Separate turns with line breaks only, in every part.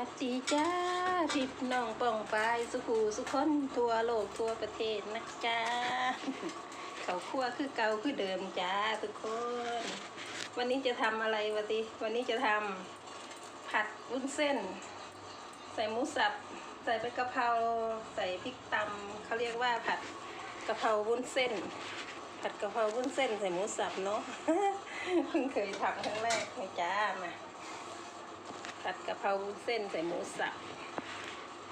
วัสดีจ้าพี่น้องป่องปายสุขูสุขคนทั่วโลกทั่วประเทศนะจ้าเขาคั่วคือเก่าคือเดิมจ้าทุกคน วันนี้จะทำอะไรวะติวันนี้จะทำผัดวุ้นเส้น ใส่หมูสับ ใส่ใบกะเพราใส่พริกตำเขาเรียกว่าผัดกะเพราวุ้นเส้น ผัดกะเพราวุ้นเส้นใส่หมูสับเนาะเพิ่งเคยทำครั้งแรกนะจ้ามา ผัดกะเพราวุ้นเส้นใส่หมูสับ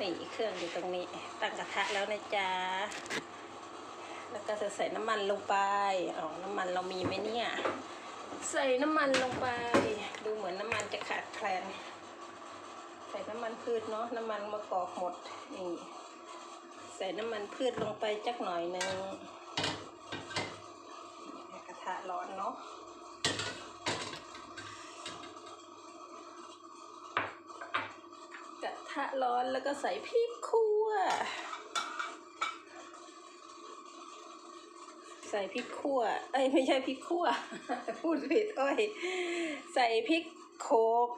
นี่เครื่องอยู่ตรงนี้ ตั้งกระทะแล้วนะจ๊ะแล้วก็จะใส่น้ำมันลงไปอ๋อน้ำมันเรามีไหมเนี่ย ใส่น้ำมันลงไป ดูเหมือนน้ำมันจะขาดแคลน ใส่น้ำมันพืชเนาะ น้ำมันมะกอกหมด นี่ ใส่น้ำมันพืชลงไปจักหน่อยหนึงกระทะร้อนเนาะ ทะร้อนแล้วก็ใส่พริกคั่ว ใส่พริกคั่ว เอ้ยไม่ใช่พริกคั่ว พูดผิดอ้อยใส่พริกโขก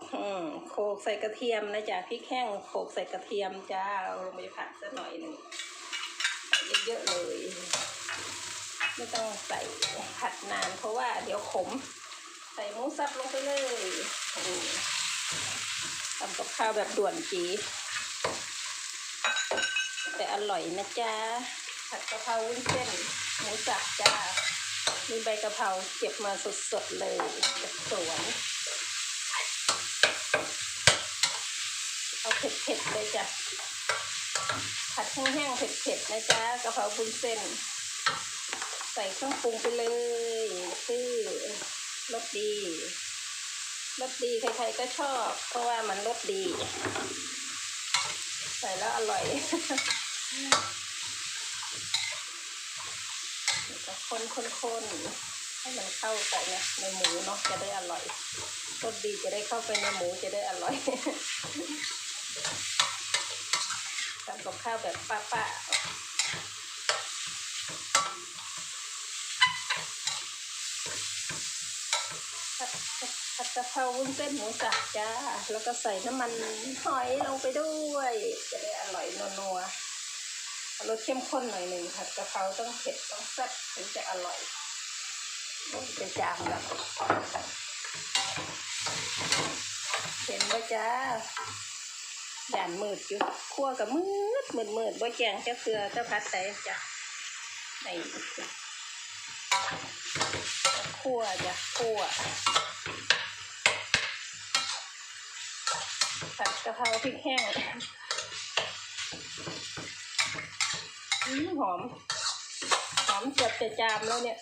โขกใส่กระเทียมนะจ๊ะพริกแห้งโขกใส่กระเทียมจ้าเราลงไปผัดสักหน่อยหนึ่งใส่เยอะๆเลย ไม่ต้องใส่ผัดนานเพราะว่าเดี๋ยวขม ใส่หมูสับลงไปเลยอำกับข้าวแบบด่วนจีแต่อร่อยนะจ๊ะผัดกะเพราวุ้นเส้นหมูสับจ้ามีใบกะเพราเก็บมาสดๆเลยจากสวนเอาเผ็ดๆเลยจ้ะผัดแห้งๆเผ็ดๆนะจ๊ะกะเพราวุ้นเส้น ใส่เครื่องปรุงไปเลยคือรสดี รสดีใครๆก็ชอบ เพราะว่ามันรสดี ใส่แล้วอร่อยก็คนคนคนให้มันเข้าไปนะในหมูเนาะจะได้อร่อยรสดีจะได้เข้าไปในหมูจะได้อร่อยทำกับข้าวแบบป้าๆผัดผัดกะ เพราวุ้นเส้นหมูสับจ้า แล้วก็ใส่น้ำมันหอยลงไปด้วย จะได้อร่อยนัวๆรสเข้มข้นหน่อยหนึ่งผัดกะเพราต้องเผ็ดต้องแซ่บถึงจะอร่อยจะจางแล้วเห็นไหมจ้าด่านมืดอยู่คั่วกับมืดมืดมืดบ่แจงแค่เกลือก็พัดใส่จ้ะในคั่วจ้ะคั่ว ผัดกะเพราพริกแห้งอืมหอม หอมเกือบจะจามแล้วเนี่ย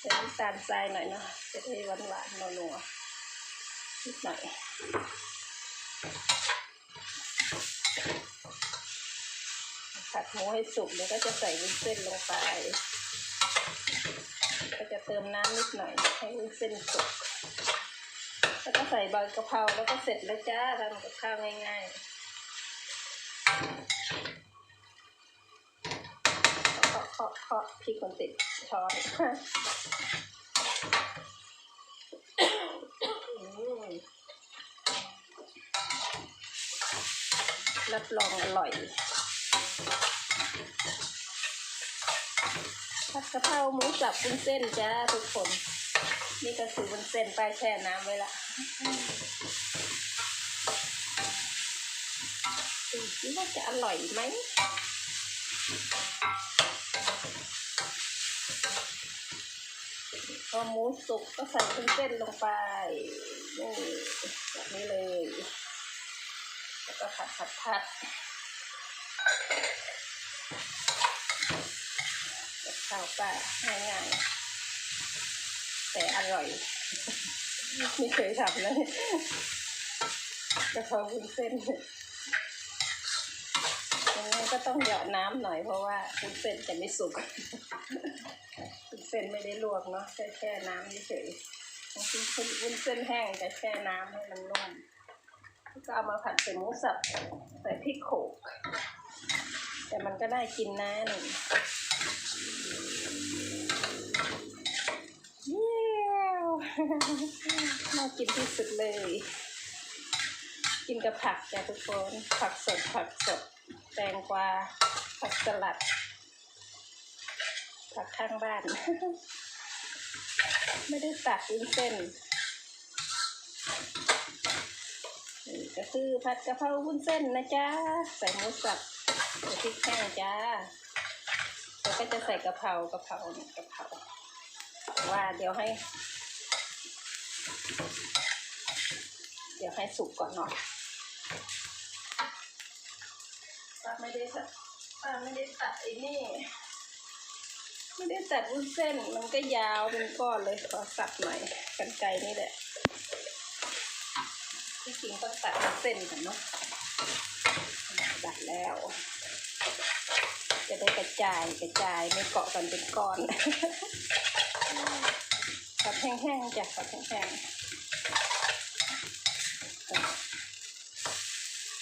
ใส่น้ำตาลทรายหน่อยเนาะจะได้หวานหวานนัวๆนิดหน่อยผัดหมูให้สุกเดี๋ยวก็จะใส่วุ้นเส้นลงไป ก็จะเติมน้ำนิดหน่อยให้วุ้นเส้นสุก แล้วก็ใส่ใบกะเพราแล้วก็เสร็จแล้วจ้าทำกับข้าวง่ายๆเคาะเคาะเคาะพี่คนติดช้อนรับรองอร่อยผัดกะเพราหมูสับวุ้นเส้นจ้าทุกคน นี่ก็คือวุ้นเส้นป้ายแช่น้ำไว้ละ ดูสิว่าจะอร่อยไหมพอหมูสุกก็ใส่วุ้นเส้นลงไปนี่แบบนี้เลย แล้วก็ผัดผัดผัดกับข้าวป้าง่ายๆแต่อร่อย ไม่เคยทำเลยกะเพราวุ้นเส้นยังไงก็ต้องเหยาะน้ำหน่อยเพราะว่าวุ้นเส้นจะไม่สุกวุ้นเส้นไม่ได้ลวกเนาะแค่แช่น้ำเฉยวุ้นเส้นแห้งจะแช่น้ำให้มันนุ่มก็เอามาผัดใส่หมูสับใส่พริกโขกแต่มันก็ได้กินนะหนึ่ง เย้ว น่ากินที่สุดเลย กินกับผักจ้ะทุกคน ผักสดผักสด แตงกวา ผักสลัด ผักข้างบ้าน ไม่ได้ตักวุ้นเส้นนี่ก็คือผัดกะเพราวุ้นเส้นนะจ๊ะ ใส่หมูสับใส่พริกแห้งจ้าแล้วก็จะใส่กะเพรากะเพราเนี่ยกะเพราว่าเดี๋ยวให้ เดี๋ยวให้สุกก่อนเนาะป้าไม่ได้ตัดป้าไม่ได้ตัดไอ้นี่ ไม่ได้ตัดวุ้นเส้น มันก็ยาวเป็นก้อนเลยขอสับหน่อยกันไกนี่แหละที่จริงต้องตัดเส้นกันเนาะตัดแล้ว จะได้กระจายกระจายไม่เกาะกันเป็นก้อน ผัดแห้งๆจ้ะผัดแห้งๆ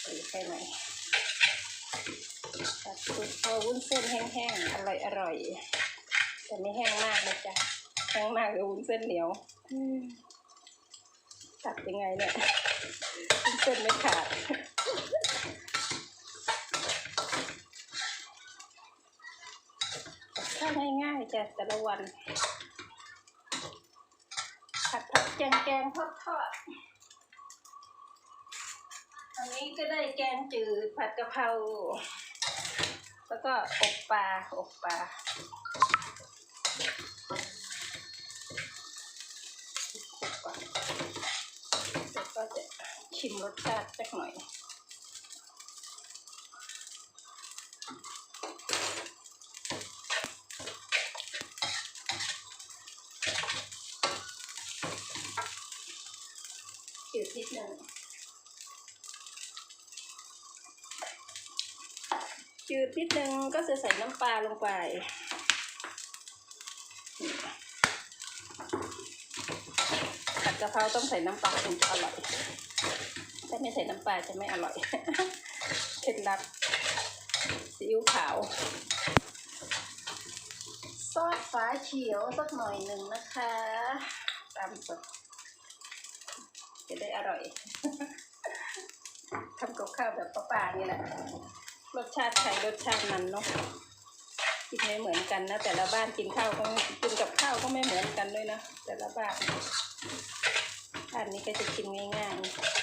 หรือแค่ไหนผัดสุดพอวุ้นเส้นแห้งๆอร่อยอร่อยๆแต่ไม่แห้งมากนะจ๊ะแห้งมากเดี๋ยวุ้นเส้นเหนียวตัดยังไงเนี่ยวุ้นเส้นไม่ขาดถ้าง่ายๆจ้ะแต่ละวัน แกงแกงทอดทอดอันนี้ก็ได้แกงจืดผัดกะเพรา แล้วก็อบปลาอบปลาคลุกก่อนแล้วก็จะชิมรสชาติสักหน่อย จืดนิดนึงจืดนิดนึงก็จะใส่น้ำปลาลงไป ผัดกะเพราต้องใส่น้ำปลาถึงจะอร่อย ถ้าไม่ใส่น้ำปลาจะไม่อร่อย เคล็ดลับซีอิ๊วขาว ซอสฟ้าเขียวสักหน่อยหนึ่งนะคะ ตามสด จะได้อร่อยทำกับข้าวแบบป้าๆนี่แหละ รสชาติใครรสชาติมันเนาะกินไม่เหมือนกันนะ แต่ละบ้านกินข้าวก็กินกับข้าวก็ไม่เหมือนกันด้วยนะ แต่ละบ้านบ้านนี้ก็จะกินง่ายๆ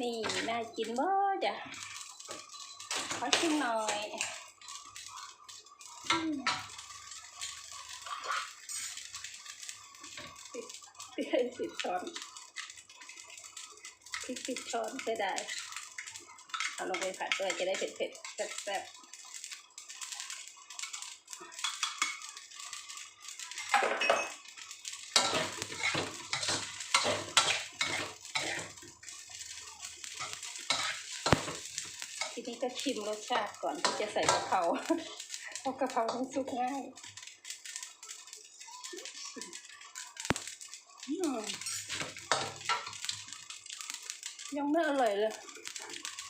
นี่น่ากินบ่จ้ะขอชิมหน่อย อืมพริกให้สิบช้อนพริกสิบช้อนใช้ได้เอาลงไปผัดด้วยจะได้เผ็ดๆแซ่บๆทีนี้ก็ชิมรสชาติก่อนที่จะใส่กะเพราเพราะกะเพราต้องสุกง่าย ยังไม่อร่อยเลย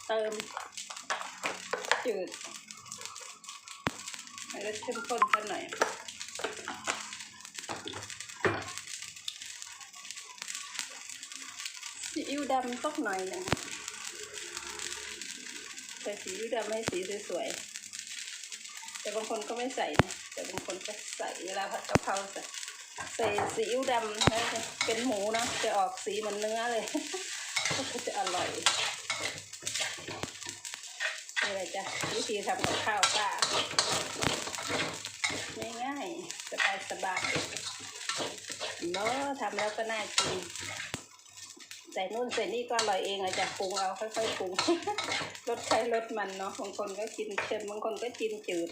เติม จืดแล้วเข้มข้นกันหน่อยซีอิ๊วดำสักหน่อยหนึ่งใส่ซีอิ๊วดำให้สีสวยๆแต่บางคนก็ไม่ใส่นะแต่บางคนก็ใส่เวลาผัดกะเพราใส่ใส่ซีอิ๊วดำนะเป็นหมูนะจะออกสีเหมือนเนื้อเลย ก็จะอร่อยนี่แหละจ้ะวิธีทำกับข้าวป้าง่ายๆสบายสบายเนาะทำแล้วก็น่ากินใส่นู่นใส่นี่ก็อร่อยเองอะจ้ะปรุงเอาค่อยๆปรุงรสใครรสมันเนาะบางคนก็กินเค็มบางคนก็กินจืด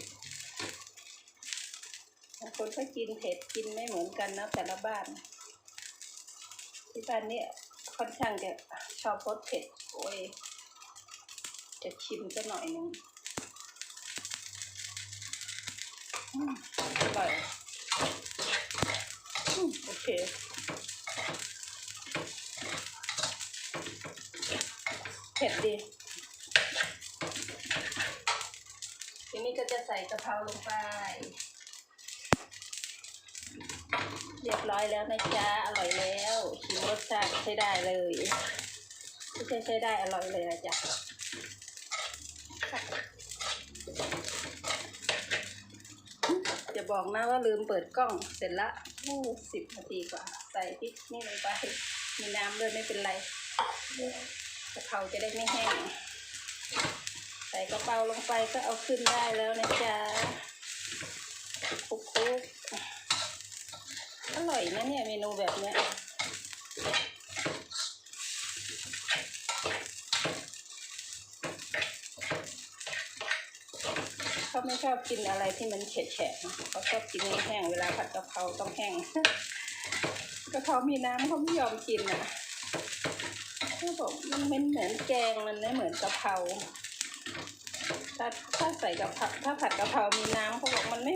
บางคนก็กินเผ็ดกินไม่เหมือนกันนะแต่ละบ้านที่บ้านเนี้ ค่อนข้างจะชอบรสเผ็ดโอ้ยจะชิมสักหน่อยหนึงอืมอร่อยโอเคเผ็ดดี ทีนี้ก็จะใส่กะเพราลงไป เรียบร้อยแล้วนะจ๊ะ อร่อยแล้วชิมรสชาติใช้ได้เลยไม่ใช่ใช้ได้อร่อยเลยนะจ๊ะจะบอกนะว่าลืมเปิดกล้องเสร็จละอู้สิบนาทีกว่า ใส่พริกนี่ลงไป มีน้ำด้วยไม่เป็นไรกะเพราจะได้ไม่แห้ง ใส่กระเป๋าลงไปก็เอาขึ้นได้แล้วนะจ๊ะคลุกๆ อร่อยนะเนี่ยเมนูแบบเนี้ยเขาไม่ชอบกินอะไรที่มันแฉะๆเขาชอบกินแห้งเวลาผัดกะเพราต้องแห้งกะเพรามีน้ำเขาไม่ยอมกินอะเขาบอกมันเป็นเหมือนแกงมันไม่เหมือนกะเพราถ้าถ้าใส่กะเพราถ้าผัดกะเพรามีน้ำเขาบอกมันไม่